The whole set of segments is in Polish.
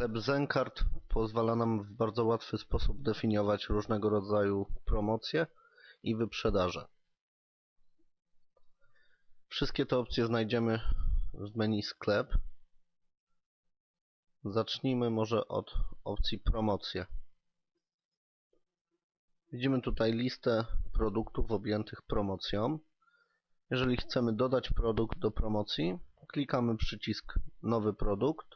Sklep Zencard pozwala nam w bardzo łatwy sposób definiować różnego rodzaju promocje i wyprzedaże. Wszystkie te opcje znajdziemy w menu sklep. Zacznijmy może od opcji promocje. Widzimy tutaj listę produktów objętych promocją. Jeżeli chcemy dodać produkt do promocji, klikamy przycisk nowy produkt.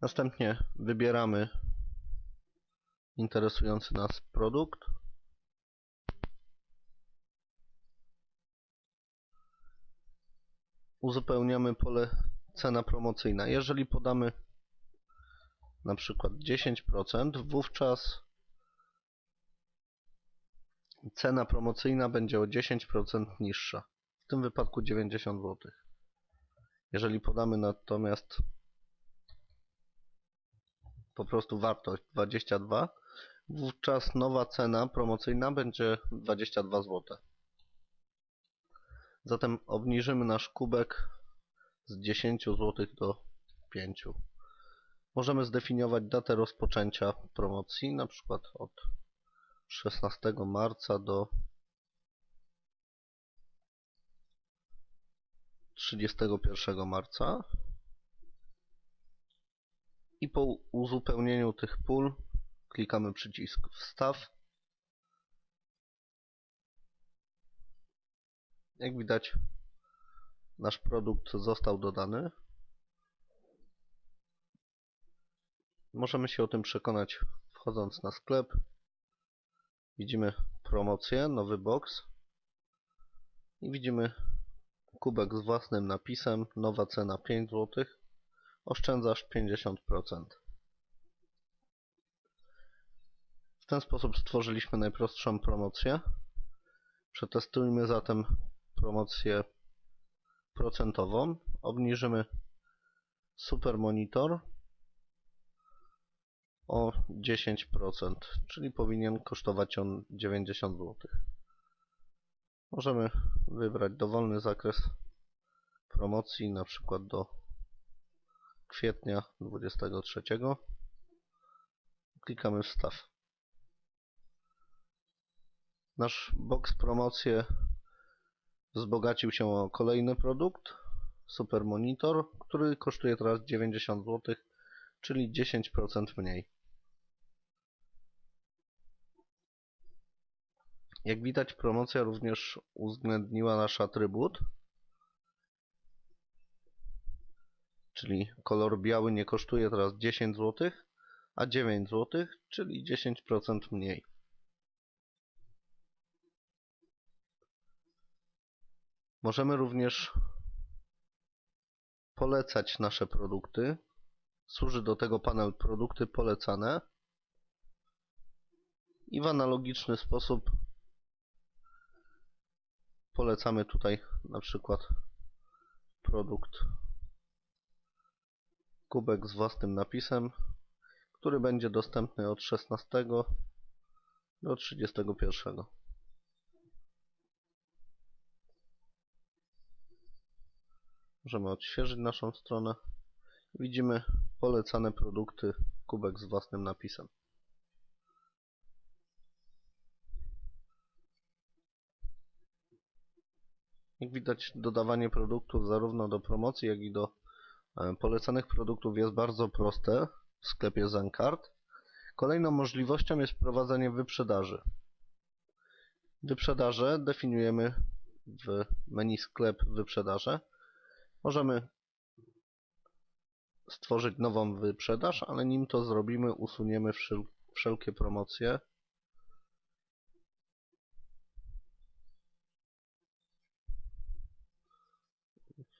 Następnie wybieramy interesujący nas produkt. Uzupełniamy pole cena promocyjna. Jeżeli podamy na przykład 10%, wówczas cena promocyjna będzie o 10% niższa. W tym wypadku 90 zł. Jeżeli podamy natomiast po prostu wartość 22, wówczas nowa cena promocyjna będzie 22 zł. Zatem obniżymy nasz kubek z 10 zł do 5. Możemy zdefiniować datę rozpoczęcia promocji, na przykład od 16 marca do 31 marca. I po uzupełnieniu tych pól klikamy przycisk Wstaw. Jak widać, nasz produkt został dodany. Możemy się o tym przekonać wchodząc na sklep. Widzimy promocję, nowy box. I widzimy kubek z własnym napisem, nowa cena 5 zł. Oszczędzasz 50%. W ten sposób stworzyliśmy najprostszą promocję. Przetestujmy zatem promocję procentową. Obniżymy Super Monitor o 10%, czyli powinien kosztować on 90 zł. Możemy wybrać dowolny zakres promocji, na przykład do kwietnia 23. Klikamy wstaw. Nasz box promocje wzbogacił się o kolejny produkt, Super Monitor, który kosztuje teraz 90 zł, czyli 10% mniej. Jak widać promocja również uwzględniła nasz atrybut, czyli kolor biały nie kosztuje teraz 10 zł, a 9 zł, czyli 10% mniej. Możemy również polecać nasze produkty. Służy do tego panel produkty polecane i w analogiczny sposób polecamy tutaj na przykład produkt kubek z własnym napisem, który będzie dostępny od 16 do 31. Możemy odświeżyć naszą stronę. Widzimy polecane produkty, kubek z własnym napisem. Jak widać dodawanie produktów zarówno do promocji, jak i do e, polecanych produktów jest bardzo proste w sklepie Zencard. Kolejną możliwością jest prowadzenie wyprzedaży. Wyprzedaże definiujemy w menu sklep wyprzedaże. Możemy stworzyć nową wyprzedaż, ale nim to zrobimy, usuniemy wszel wszelkie promocje.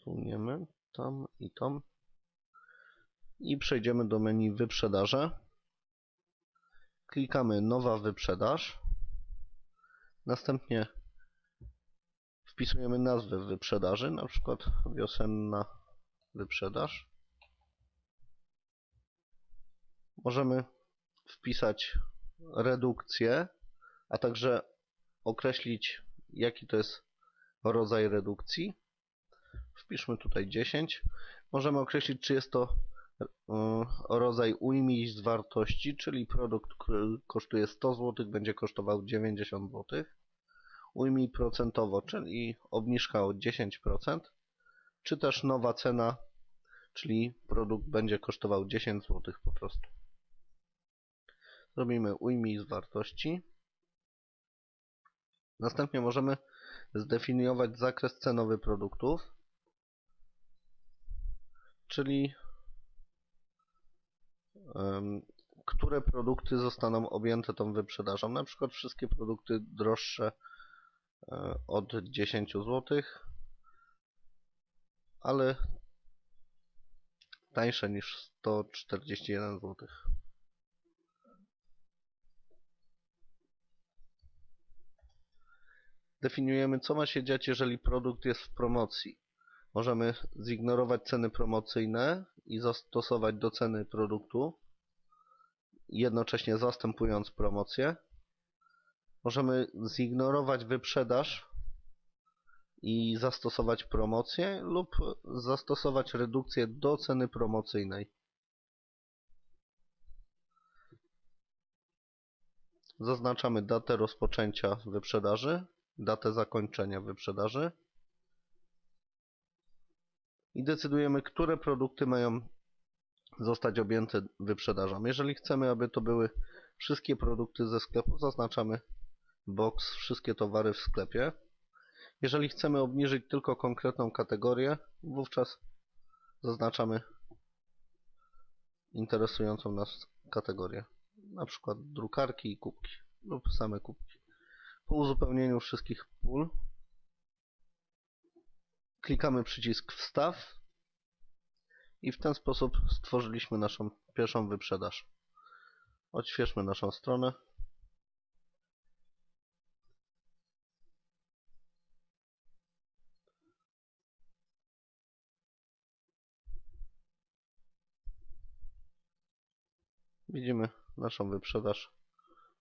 Usuniemy tam i tam. I przejdziemy do menu wyprzedaże. Klikamy nowa wyprzedaż. Następnie wpisujemy nazwę wyprzedaży, na przykład wiosenna wyprzedaż. Możemy wpisać redukcję, a także określić jaki to jest rodzaj redukcji. Wpiszmy tutaj 10. Możemy określić czy jest to y, rodzaj ujmij z wartości, czyli produkt, który kosztuje 100 zł będzie kosztował 90 zł. Ujmij procentowo, czyli obniżka o 10%, czy też nowa cena, czyli produkt będzie kosztował 10 zł po prostu. Robimy ujmij z wartości. Następnie możemy zdefiniować zakres cenowy produktów, czyli które produkty zostaną objęte tą wyprzedażą. Na przykład wszystkie produkty droższe e, od 10 zł, ale tańsze niż 141 zł. Definiujemy, co ma się dziać, jeżeli produkt jest w promocji. Możemy zignorować ceny promocyjne i zastosować do ceny produktu, jednocześnie zastępując promocję. Możemy zignorować wyprzedaż i zastosować promocję lub zastosować redukcję do ceny promocyjnej. Zaznaczamy datę rozpoczęcia wyprzedaży, datę zakończenia wyprzedaży i decydujemy, które produkty mają zostać objęte wyprzedażą. Jeżeli chcemy, aby to były wszystkie produkty ze sklepu, zaznaczamy box wszystkie towary w sklepie. Jeżeli chcemy obniżyć tylko konkretną kategorię, wówczas zaznaczamy interesującą nas kategorię. Na przykład drukarki i kubki lub same kubki. Po uzupełnieniu wszystkich pól klikamy przycisk wstaw i w ten sposób stworzyliśmy naszą pierwszą wyprzedaż. Odświeżmy naszą stronę. Widzimy naszą wyprzedaż.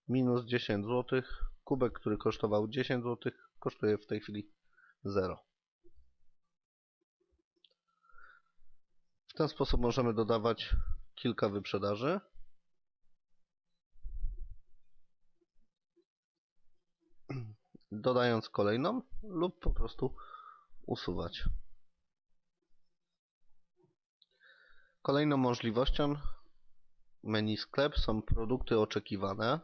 Minus 10 zł. Kubek, który kosztował 10 zł, kosztuje w tej chwili 0. W ten sposób możemy dodawać kilka wyprzedaży. Dodając kolejną lub po prostu usuwać. Kolejną możliwością menu sklep są produkty oczekiwane.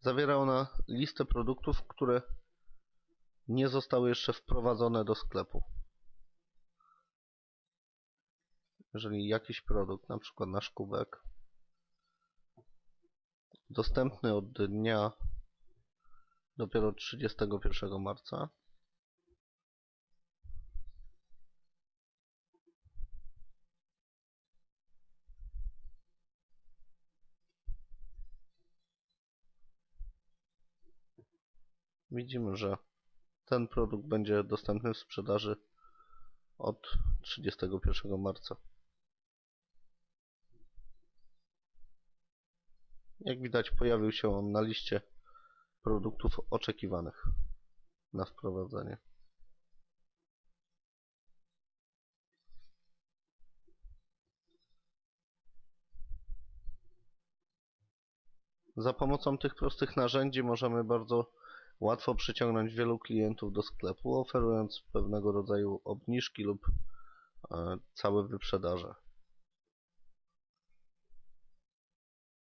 Zawiera ona listę produktów, które nie zostały jeszcze wprowadzone do sklepu. Jeżeli jakiś produkt, na przykład nasz kubek, dostępny od dnia dopiero 31 marca, widzimy, że ten produkt będzie dostępny w sprzedaży od 31 marca. Jak widać pojawił się on na liście produktów oczekiwanych na wprowadzenie. Za pomocą tych prostych narzędzi możemy bardzo łatwo przyciągnąć wielu klientów do sklepu, oferując pewnego rodzaju obniżki lub e, całe wyprzedaże.